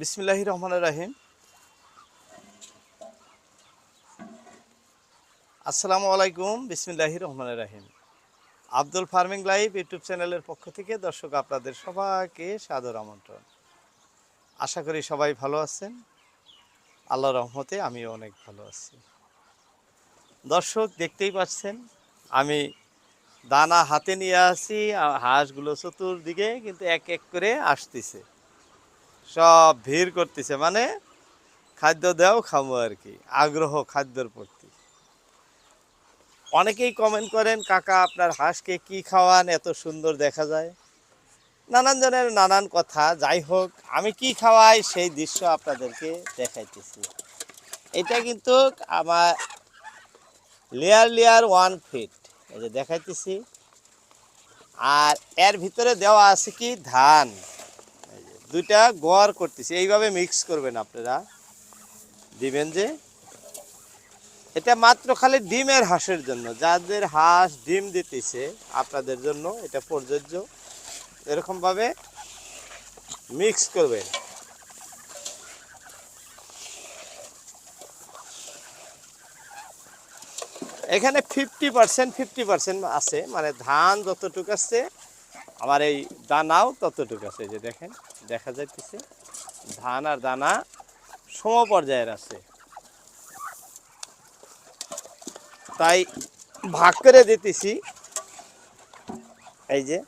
বিসমিল্লাহ রহমান রাহিম। আসসালামু আলাইকুম বিসমিল্লাহ রহমান রাহিম। আব্দুল ফার্মিং লাইভ ইউটিউব চ্যানেলের পক্ষ থেকে দর্শক আপনাদের সবাইকে সাদর আমন্ত্রণ। আশা করি সবাই ভালো আছেন। আল্লাহ রহমতে আমিও অনেক ভালো আছি। দর্শক, দেখতেই পাচ্ছেন, আমি দানা হাতে নিয়ে আসি হাঁসগুলো চতুর্দিকে কিন্তু এক এক করে আসতেছে। সব ভিড় করতেছে মানে খাদ্য দেও খাব আর কি, আগ্রহ খাদ্যর প্রতি। অনেকেই কমেন্ট করেন, কাকা, আপনার হাঁসকে কি খাওয়ান? এত সুন্দর দেখা যায়। নানান জনের নানান কথা, যাই হোক, আমি কি খাওয়াই সেই দৃশ্য আপনাদেরকে দেখাইতেছি। এটা কিন্তু আমার লেয়ার লেয়ার ওয়ান ফিট এই যে দেখাইতেছি। আর এর ভিতরে দেওয়া আছে কি? ধান। দুইটা গোয়ার করতেছি। এইভাবে মিক্স করবেন আপনারা। দিবেন যে, এটা মাত্র খালি ডিমের হাঁসের জন্য। যাদের হাঁস ডিম দিতেছে, আপনাদের জন্য এটা প্রযোজ্য। এরকমভাবে মিক্স করবেন। এখানে ফিফটি পার্সেন্ট ফিফটি পার্সেন্ট আছে। মানে ধান যতটুকু আছে আমার এই দানাও ততটুকু আছে যে দেখেন, দেখা যাইতেছে, ধান আর দানা সম পর্যায়ের আছে। তাই ভাগ করে দিতেছি। এই যে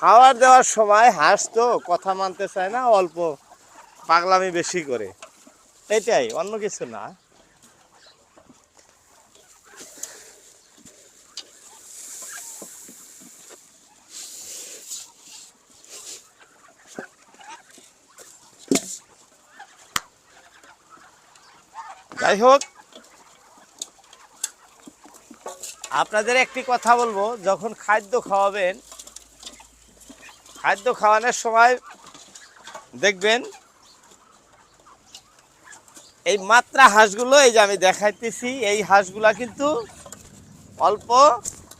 খাবার দেওয়ার সময় হাঁস তো কথা মানতে চায় না, অল্প পাগলামি বেশি করে। এটাই, অন্য কিছু না। যাই হোক, আপনাদের একটি কথা বলব, যখন খাদ্য খাওয়াবেন খাদ্য খাওয়ানোর সময় দেখবেন এই মাত্রা হাঁসগুলো, এই যে আমি দেখাইতেছি, এই হাঁসগুলা কিন্তু অল্প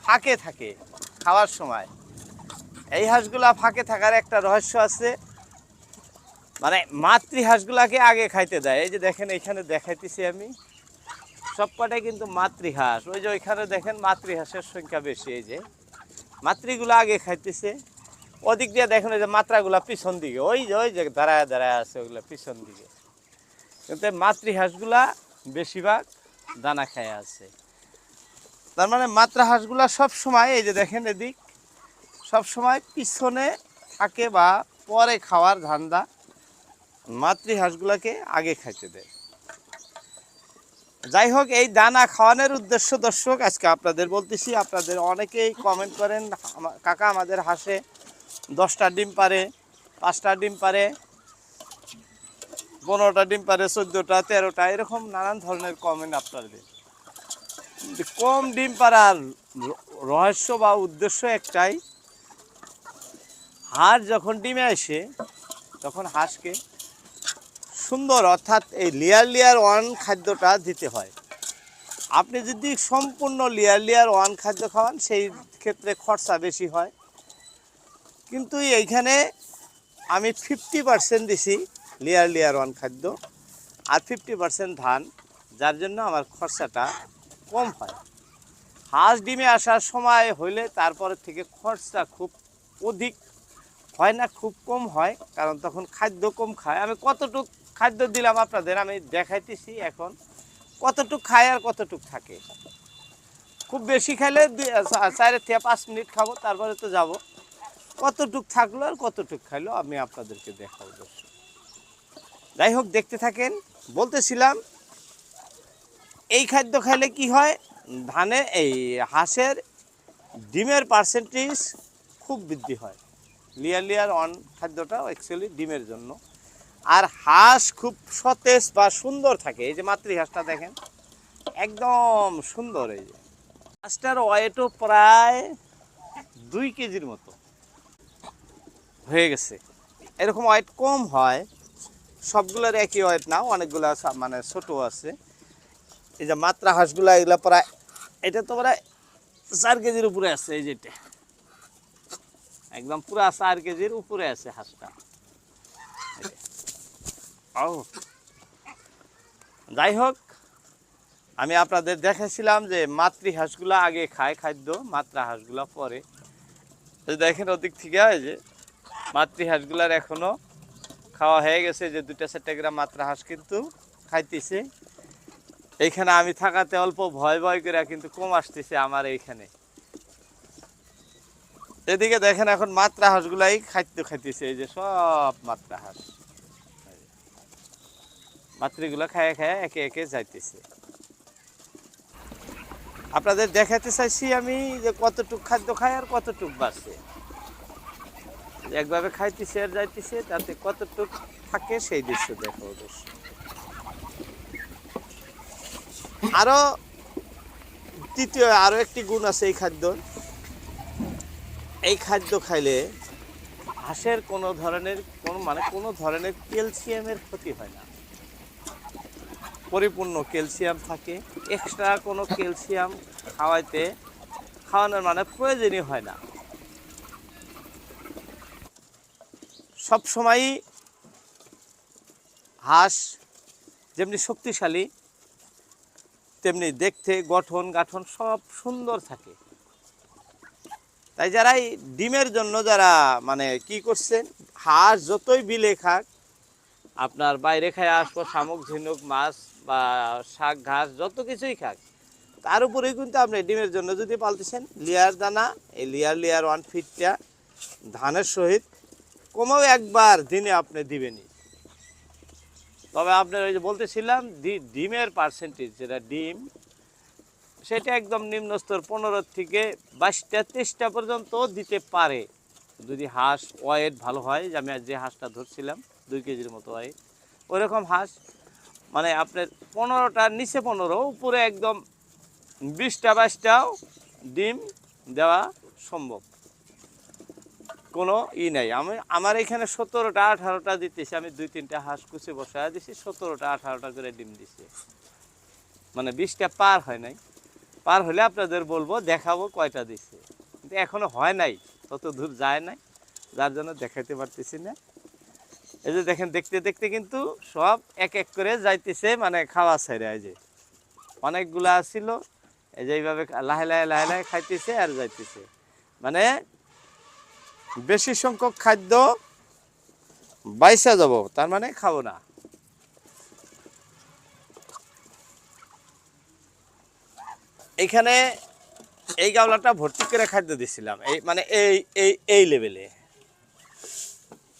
ফাঁকে থাকে খাওয়ার সময়। এই হাঁসগুলা ফাঁকে থাকার একটা রহস্য আছে। মানে মাতৃ হাঁসগুলাকে আগে খাইতে দেয়। এই যে দেখেন, এখানে দেখাইতেছি আমি। সব কটাই কিন্তু মাতৃ হাঁস। ওই যে ওইখানে দেখেন মাতৃ হাঁসের সংখ্যা বেশি, এই যে। মাতৃগুলো আগে খাইতেছে। ওদিক দিয়ে দেখেন যে মাত্রাগুলা পিছন দিকে, ওই যে ওই যে দাঁড়ায় দাঁড়ায় আছে ওগুলো পিছন দিকে। কিন্তু এই মাতৃ হাঁসগুলা বেশিরভাগ দানা খায় আছে। তার মানে মাত্রা হাঁসগুলা সব সময়, এই যে দেখেন এদিক, সব সময় পিছনে থাকে বা পরে খাওয়ার ধান্দা মাতৃ হাঁসগুলাকে আগে খাইতে দেয়। যাই হোক, এই দানা খাওয়ানোর উদ্দেশ্য দর্শক, আজকে আপনাদের বলতেছি, আপনাদের অনেকেই কমেন্ট করেন কাকা আমাদের হাঁসে দশটা ডিম পারে, পাঁচটা ডিম পারে, পনেরোটা ডিম পারে, চোদ্দোটা, তেরোটা, এরকম নানান ধরনের কমেন্ট আপনাদের। কম ডিম পারার রহস্য বা উদ্দেশ্য একটাই হাঁস যখন ডিমে আসে, তখন হাঁসকে সুন্দর অর্থাৎ এই লেয়ার লেয়ার ওয়ান খাদ্যটা দিতে হয়। আপনি যদি সম্পূর্ণ লেয়ার লেয়ার ওয়ান খাদ্য খাওয়ান, সেই ক্ষেত্রে খরচা বেশি হয়। কিন্তু এইখানে আমি ফিফটি পার্সেন্ট দিছি লেয়ার লেয়ার ওয়ান খাদ্য আর ফিফটি পার্সেন্ট ধান, যার জন্য আমার খরচাটা কম হয়। হাঁস ডিমে আসার সময় হইলে তারপরে থেকে খরচা খুব অধিক হয় না, খুব কম হয়, কারণ তখন খাদ্য কম খায়। আমি কতটুক খাদ্য দিলাম আপনাদের, আমি দেখাইতেছি এখন কতটুক খায় আর কতটুক থাকে। খুব বেশি খাইলে চারের থেকে পাঁচ মিনিট খাব, তারপরে তো যাব। কতটুক থাকল আর কতটুক খাইলো আমি আপনাদেরকে দেখাবো দর্শক। যাই হোক, দেখতে থাকেন। বলতেছিলাম, এই খাদ্য খাইলে কি হয়? ধানে এই হাঁসের ডিমের পার্সেন্টেজ খুব বৃদ্ধি হয়। লিয়ার লিয়ার অন খাদ্যটা অ্যাকচুয়ালি ডিমের জন্য। আর হাঁস খুব সতেজ বা সুন্দর থাকে। এই যে মাতৃ হাঁসটা দেখেন, একদম সুন্দর এই যে। হাঁসটার ওয়েটও প্রায় দুই কেজির মতো। হয়ে গেছে। এরকম ওয়েট কম হয়, সবগুলোর একই ওয়েট না অনেকগুলো মানে ছোট আছে। এই যে মাত্রা হাঁসগুলো, এগুলো প্রায়, এটা তো প্রায় চার কেজির উপরে আছে এই যেটা। একদম পুরা চার কেজির উপরে আছে হাঁসটা। ও যাই হোক, আমি আপনাদের দেখেছিলাম যে মাতৃ হাঁসগুলো আগে খায় খাদ্য মাত্রা হাঁসগুলো পরে। দেখেন ওদিক থেকে যে মাতৃ হাঁসগুলার এখনও খাওয়া হয়ে গেছে, যে দুটা চারটা গ্রাম মাত্রা হাঁস কিন্তু খাইতেছে। এইখানে আমি থাকাতে অল্প ভয় ভয় করে কিন্তু কম আসতেছে আমার এইখানে। এদিকে দেখেন এখন মাত্রা হাঁসগুলাই খাদ্য খাইতেছে, এই যে সব মাত্রা হাঁস মাতৃগুলো খায় খায় একে একে যাইতেছে। আপনাদের দেখাতে চাইছি আমি যে কতটুক খাদ্য খায় আর কতটুক বাঁচে। একভাবে খাইতেছে আর যাইতেছে, তাতে কতটুক থাকে সেই দৃশ্য দেখো অবশ্য। আরও তৃতীয়, আরও একটি গুণ আছে এই খাদ্য। এই খাদ্য খাইলে হাঁসের কোনো ধরনের, কোনো মানে কোনো ধরনের ক্যালসিয়ামের ক্ষতি হয় না। পরিপূর্ণ ক্যালসিয়াম থাকে। এক্সট্রা কোনো ক্যালসিয়াম খাওয়াইতে, খাওয়ানোর মানে প্রয়োজনই হয় না। সব সময়ই হাঁস যেমনি শক্তিশালী, তেমনি দেখতে, গঠন, গাঠন সব সুন্দর থাকে। তাই যারা এই ডিমের জন্য যারা মানে কি করছেন হাঁস যতই বিলে খাক, আপনার বাইরে খায় আসব শামুক, ঝিনুক, মাছ, বা শাক, ঘাস, যত কিছুই খাক, তার উপরেই কিন্তু আপনি ডিমের জন্য যদি পালতেছেন, লিয়ার দানা, এই লিয়ার লিয়ার ওয়ান ফিটটা ধানের সহিত কমেও, একবার দিনে আপনি দিবেনই। তবে আপনার ওই যে বলতেছিলাম ডিমের পার্সেন্টেজ যেটা ডিম, সেটা একদম নিম্ন স্তর পনেরো থেকে বাইশটা, তেইশটা পর্যন্ত দিতে পারে। যদি হাঁস ওয়েট ভালো হয়, যে আমি যে হাঁসটা ধরছিলাম, দুই কেজির মতো ওয়েট ওইরকম হাঁস মানে আপনার পনেরোটার নিচে পনেরো, উপরে একদম বিশটা, বাইশটাও ডিম দেওয়া সম্ভব। কোনো ই নাই। আমি, আমার এখানে সতেরোটা, আঠারোটা দিতেছি। আমি দুই, তিনটা হাঁস কুচে বসায় দিছি, সতেরোটা, আঠারোটা করে ডিম দিছে। মানে বিশটা পার হয় নাই। পার হলে আপনাদের বলব, দেখাবো কয়টা দিছে। কিন্তু এখনও হয় নাই তত দূর যায় নাই। যার জন্য দেখাইতে পারতেছি না। এই যে দেখেন, দেখতে দেখতে কিন্তু সব এক এক করে যাইতেছে মানে খাওয়া ছেড়ে এই যে। অনেকগুলা ছিল, এই যে এইভাবে লাহে লাহে লাহে লাহে খাইতেছে আর যাইতেছে। মানে বেশি সংখ্যক খাদ্য বাইসা যাব, তার মানে খাব না। এইখানে এই গাওলাটা ভর্তি করে খাদ্য দিছিলাম, এই মানে এই এই এই লেভেলে।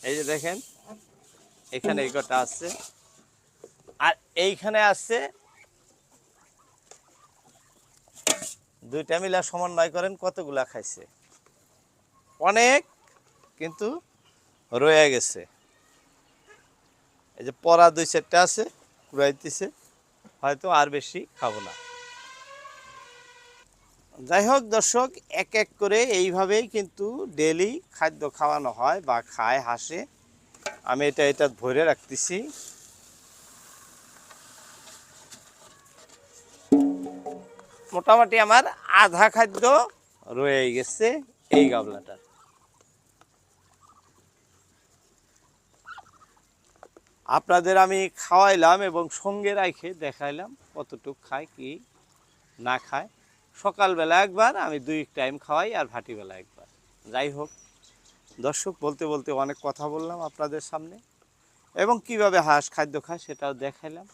এই যে দেখেন, এখানে এই কটা আছে। আর এইখানে আছে, দুইটা মিলা সমন্বয় করেন কতগুলা খাইছে। অনেক কিন্তু রয়ে গেছে। এই যে পরা দুই চারটা আছে, কুড়াইতেছে, হয়তো আর বেশি খাব না। যাই হোক দর্শক, এক এক করে এইভাবেই কিন্তু ডেলি খাদ্য খাওয়ানো হয় বা খায়, হাসে। আমি এটা এটা ভরে রাখতেছি। মোটামুটি আমার আধা খাদ্য রয়ে গেছে এই গাবলাটার আপনাদের আমি খাওয়াইলাম এবং সঙ্গে রাখে দেখাইলাম কতটুক খায়, কি না খায়। সকালবেলা একবার, আমি দুই টাইম খাওয়াই আর ভাটিবেলা একবার। যাই হোক, দর্শক, বলতে বলতে অনেক কথা বললাম আপনাদের সামনে। এবং কীভাবে হাঁস খাদ্য খায় সেটাও দেখাইলাম।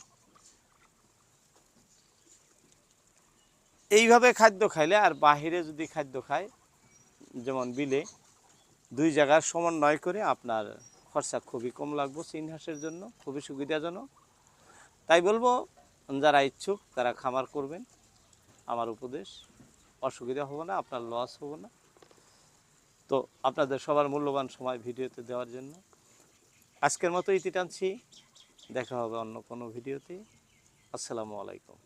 এইভাবে খাদ্য খাইলে আর বাহিরে যদি খাদ্য খায়, যেমন বিলে, দুই জায়গার সমন্বয় করে আপনার খরচা খুবই কম লাগবে চীন হাঁসের জন্য, খুবই সুবিধাজনক। তাই বলব, যারা ইচ্ছুক তারা খামার করবেন, আমার উপদেশ। অসুবিধা হবে না, আপনার লস হবে না। তো আপনাদের সবার মূল্যবান সময় ভিডিওতে দেওয়ার জন্য। আজকের মতো ইতি টানছি, দেখা হবে অন্য কোনো ভিডিওতে। আসসালামু আলাইকুম।